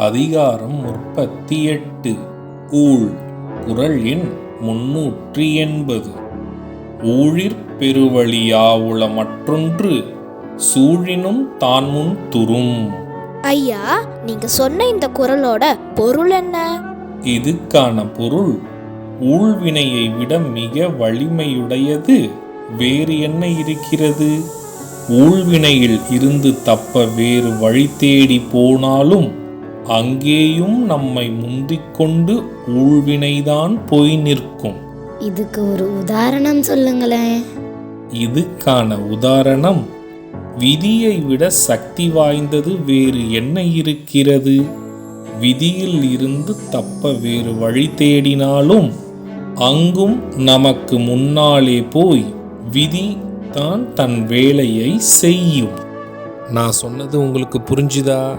அதிகாரம் முப்பத்தி எட்டு ஊழ் குரல் எண் முன்னூற்றி எண்பது ஊழிற் பெருவழியாவுள மற்றொன்று சூழினும் தான் முன் துரும். ஐயா நீங்க சொன்ன இந்த குரலோட பொருள் என்ன? இதுக்கான பொருள் ஊழ்வினையை விட மிக வலிமையுடையது. வேறு என்ன இருக்கிறது? ஊழ்வினையில் இருந்து தப்ப வேறு வழி தேடி போனாலும் அங்கேயும் நம்மை முந்திக்கொண்டு ஊழ்வினைதான் போய் நிற்கும். இதுக்கு ஒரு உதாரணம் சொல்லுங்களேன். இதுக்கான உதாரணம் விதியை விட சக்தி வாய்ந்தது வேறு என்ன இருக்கிறது? விதியில் இருந்து தப்ப வேறு வழி தேடினாலும் அங்கும் நமக்கு முன்னாலே போய் விதி தான் தன் வேலையை செய்யும். நான் சொன்னது உங்களுக்கு புரிஞ்சுதா?